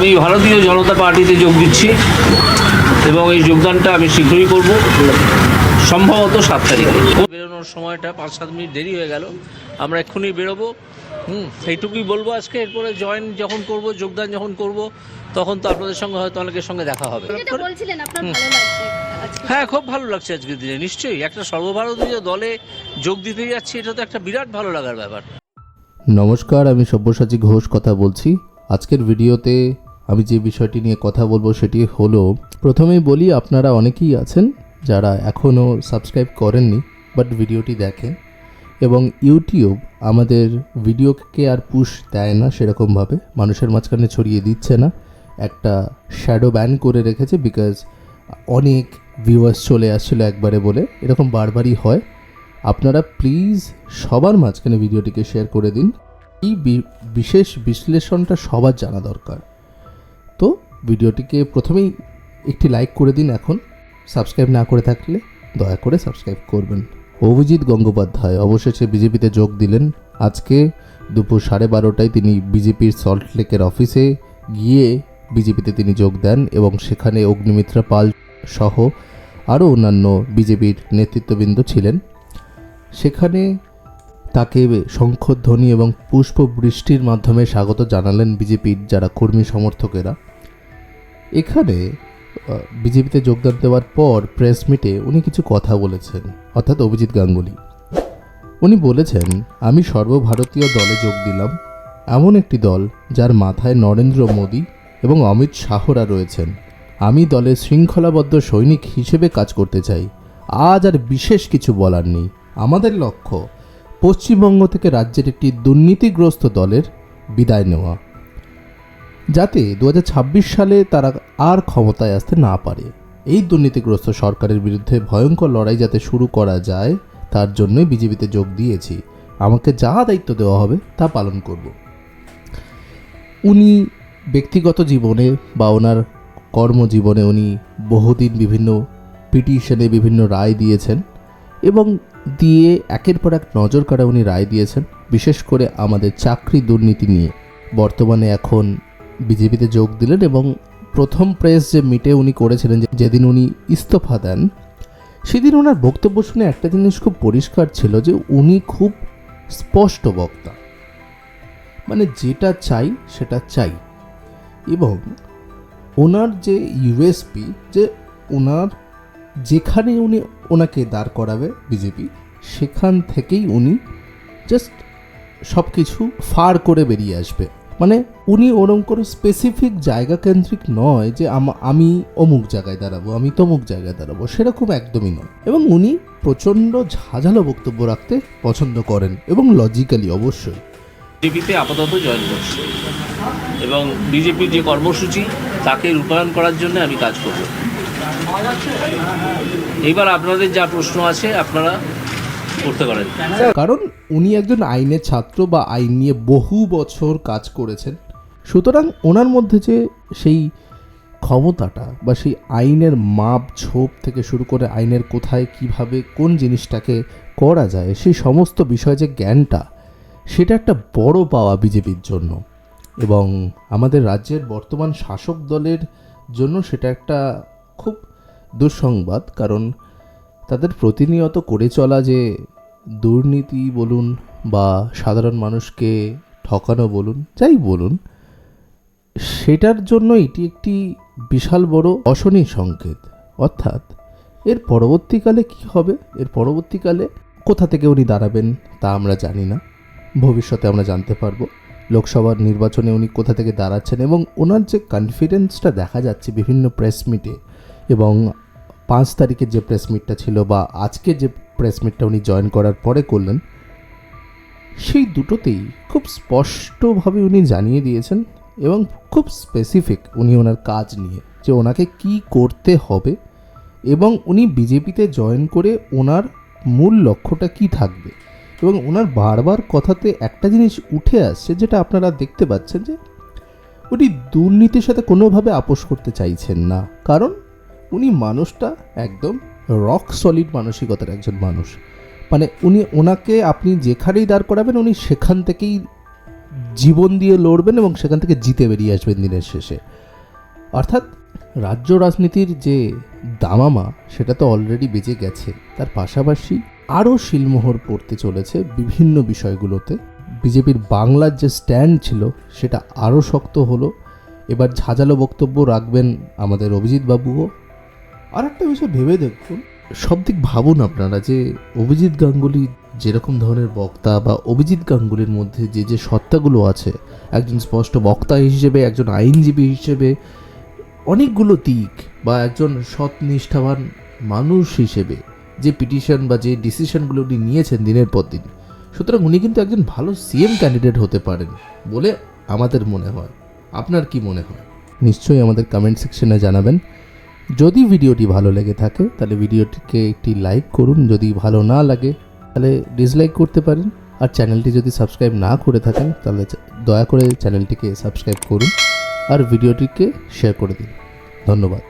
আমি ভারতীয় জনতা পার্টিতে যোগ দিচ্ছি এবং এই যোগদানটা আমি শীঘ্রই করব। সম্ভবত সাত তারিখে। বেরোনোর সময়টা পাঁচ সাত মিনিট দেরি হয়ে গেল। আমরা এক্ষুনি বেরোবো। হুম এইটুকুই বলব আজকে। এরপরে জয়েন যখন করব যোগদান যখন করব তখন তো আপনাদের সঙ্গে হয়তো অনেকের সঙ্গে দেখা হবে। যেটা বলছিলেন আপনার ভালো লাগছে আজকে। হ্যাঁ খুব ভালো লাগছে আজকের দিনে নিশ্চয়ই। একটা সর্বভারতীয় দলে যোগ দিতে যাচ্ছি এটা তো একটা বিরাট ভালো লাগার ব্যাপার। নমস্কার আমি সব্যসাচী ঘোষ কথা বলছি। আজকের ভিডিওতে আমি যে বিষয়টি নিয়ে কথা বলব সেটি হলো, প্রথমেই বলি আপনারা অনেকেই আছেন যারা এখনও সাবস্ক্রাইব করেননি বাট ভিডিওটি দেখেন। এবং ইউটিউব আমাদের ভিডিওকে আর পুশ দেয় না সেরকমভাবে, মানুষের মাঝখানে ছড়িয়ে দিচ্ছে না। একটা শ্যাডো ব্যান করে রেখেছে বিকজ অনেক ভিউয়ার্স চলে আসছিল একবারে বলে, এরকম বারবারই হয়। আপনারা প্লিজ সবার মাঝখানে ভিডিওটিকে শেয়ার করে দিন। এই বিশেষ বিশ্লেষণটা সবার জানা দরকার। তো ভিডিওটিকে প্রথমেই একটি লাইক করে দিন এখন। সাবস্ক্রাইব না করে থাকলে দয়া করে সাবস্ক্রাইব করবেন। অভিজিৎ গঙ্গোপাধ্যায় অবশেষে বিজেপিতে যোগ দিলেন। আজকে দুপুর সাড়ে বারোটায় তিনি বিজেপির সল্টলেকের অফিসে গিয়ে বিজেপিতে তিনি যোগ দেন এবং সেখানে অগ্নিমিত্রা পাল সহ আরও অন্যান্য বিজেপির নেতৃত্ববৃন্দ ছিলেন। সেখানে তাকে শঙ্খধ্বনি এবং পুষ্প বৃষ্টির মাধ্যমে স্বাগত জানালেন বিজেপির যারা কর্মী সমর্থকেরা। এখানে বিজেপিতে যোগদান দেওয়ার পর প্রেস মিটে উনি কিছু কথা বলেছেন, অর্থাৎ অভিজিৎ গাঙ্গুলি। উনি বলেছেন, আমি সর্বভারতীয় দলে যোগ দিলাম। এমন একটি দল যার মাথায় নরেন্দ্র মোদী এবং অমিত শাহরা রয়েছেন। আমি দলের শৃঙ্খলাবদ্ধ সৈনিক হিসেবে কাজ করতে চাই। আজ আর বিশেষ কিছু বলার নেই। আমাদের লক্ষ্য, পশ্চিমবঙ্গ থেকে রাজ্যের একটি দুর্নীতিগ্রস্ত দলের বিদায় নেওয়া। যাতে দু হাজার ছাব্বিশ সালে তারা আর ক্ষমতায় আসতে না পারে। এই দুর্নীতিগ্রস্ত সরকারের বিরুদ্ধে ভয়ঙ্কর লড়াই যাতে শুরু করা যায়, তার জন্যই বিজেপিতে যোগ দিয়েছি। আমাকে যা দায়িত্ব দেওয়া হবে, তা পালন করব। উনি ব্যক্তিগত জীবনে বা ওনার কর্মজীবনে উনি বহুদিন বিভিন্ন পিটিশনে বিভিন্ন রায় দিয়েছেন এবং দিয়ে একের পর এক নজর কাড়া উনি রায় দিয়েছেন। বিশেষ করে আমাদের চাকরি দুর্নীতি নিয়ে। বর্তমানে এখন বিজেপিতে যোগ দিলেন এবং প্রথম প্রেস যে মিটে উনি করেছিলেন যেদিন উনি ইস্তফা দেন, সেদিন ওনার বক্তব্য শুনে একটা জিনিস খুব পরিষ্কার ছিল যে উনি খুব স্পষ্ট বক্তা। মানে যেটা চাই, সেটা চাই। এবং ওনার যে ইউএসপি যে ওনার যেখানে উনি ওনাকে দাঁড় করাবে বিজেপি, সেখান থেকেই উনি জাস্ট সব কিছু ফার করে বেরিয়ে আসবে। মানে উনি ওরম কোনো স্পেসিফিক জায়গা কেন্দ্রিক নয় যে আম- অমুক জায়গায় দাঁড়াবো, আমি তমুক জায়গায় দাঁড়াবো, সেরকম একদমই নয়। এবং উনি প্রচণ্ড ঝাঁঝালো বক্তব্য রাখতে পছন্দ করেন এবং লজিক্যালি অবশ্যই। বিজেপিতে আপাতত জয়েন করছি এবং বিজেপির যে কর্মসূচি তাকে রূপায়ণ করার জন্য আমি কাজ করব। এইবার আপনাদের যা প্রশ্ন আছে, আপনারা করতে পারেন। কারণ উনি একজন আইনের ছাত্র বা আইন নিয়ে বহু বছর কাজ করেছেন। সুতরাং ওনার মধ্যে যে সেই ক্ষমতাটা বা সেই আইনের মাপ ঝোপ থেকে শুরু করে আইনের কোথায় কীভাবে কোন জিনিসটাকে করা যায়, সেই সমস্ত বিষয় যে জ্ঞানটা, সেটা একটা বড় পাওয়া বিজেপির জন্য। এবং আমাদের রাজ্যের বর্তমান শাসক দলের জন্য সেটা একটা খুব দুঃসংবাদ, কারণ তাদের প্রতিনিয়ত করে চলা যে দুর্নীতি বলুন বা সাধারণ মানুষকে ঠকানো বলুন, যাই বলুন, সেটার জন্য এটি একটি বিশাল বড় অশনি সংকেত। অর্থাৎ, এর পরবর্তীকালে কি হবে? এর পরবর্তীকালে কোথা থেকে উনি দাঁড়াবেন তা আমরা জানি না। ভবিষ্যতে আমরা জানতে পারব। লোকসভার নির্বাচনে উনি কোথা থেকে দাঁড়াচ্ছেন এবং ওনার যে কনফিডেন্সটা দেখা যাচ্ছে বিভিন্ন প্রেস মিটে এবং পাঁচ তারিখের যে প্রেস মিটটা ছিল বা আজকে যে প্রেস মিটটা উনি জয়েন করার পরে করলেন, সেই দুটোতেই খুব স্পষ্টভাবে উনি জানিয়ে দিয়েছেন এবং খুব স্পেসিফিক উনি ওনার কাজ নিয়ে যে ওনাকে কি করতে হবে এবং উনি বিজেপিতে জয়েন করে ওনার মূল লক্ষ্যটা কি থাকবে এবং ওনার বারবার কথাতে একটা জিনিস উঠে আসছে যেটা আপনারা দেখতে পাচ্ছেন যে উনি দুর্নীতির সাথে কোনোভাবে আপোষ করতে চাইছেন না। কারণ উনি মানুষটা একদম রক সলিড মানসিকতার একজন মানুষ। মানে উনি ওনাকে আপনি যেখানেই দাঁড় করাবেন, উনি সেখান থেকেই জীবন দিয়ে লড়বেন এবং সেখান থেকে জিতে বেরিয়ে আসবেন দিনের শেষে। অর্থাৎ রাজ্য রাজনীতির যে দামামা, সেটা তো অলরেডি বেজে গেছে। তার পাশাপাশি আরও শিলমোহর পড়তে চলেছে বিভিন্ন বিষয়গুলোতে। বিজেপির বাংলার যে স্ট্যান্ড ছিল, সেটা আরও শক্ত হলো। এবার ঝাঁঝালো বক্তব্য রাখবেন আমাদের অভিজিৎ বাবুও। আর একটা বিষয় ভেবে দেখুন। সব দিক ভাবুন আপনারা যে অভিজিৎ গাঙ্গুলি যেরকম ধরনের বক্তা বা অভিজিৎ গাঙ্গুলির মধ্যে যে যে সত্তাগুলো আছে একজন স্পষ্ট বক্তা হিসেবে একজন আইনজীবী হিসেবে অনেকগুলো দিক বা একজন সৎ নিষ্ঠাবান মানুষ হিসেবে যে পিটিশন বা যে ডিসিশনগুলো উনি নিয়েছেন দিনের পর দিন সুতরাং উনি কিন্তু একজন ভালো সিএম ক্যান্ডিডেট হতে পারেন বলে আমাদের মনে হয়। আপনার কি মনে হয়? নিশ্চয়ই আমাদের কমেন্ট সেকশনে জানাবেন। যদি ভিডিওটি ভালো লেগে থাকে, তাহলে ভিডিওটিকে একটি লাইক করুন। যদি ভালো না লাগে, তাহলে ডিসলাইক করতে পারেন। আর চ্যানেলটি যদি সাবস্ক্রাইব না করে থাকেন, তাহলে দয়া করে চ্যানেলটিকে সাবস্ক্রাইব করুন। আর ভিডিওটিকে শেয়ার করে দিন। ধন্যবাদ।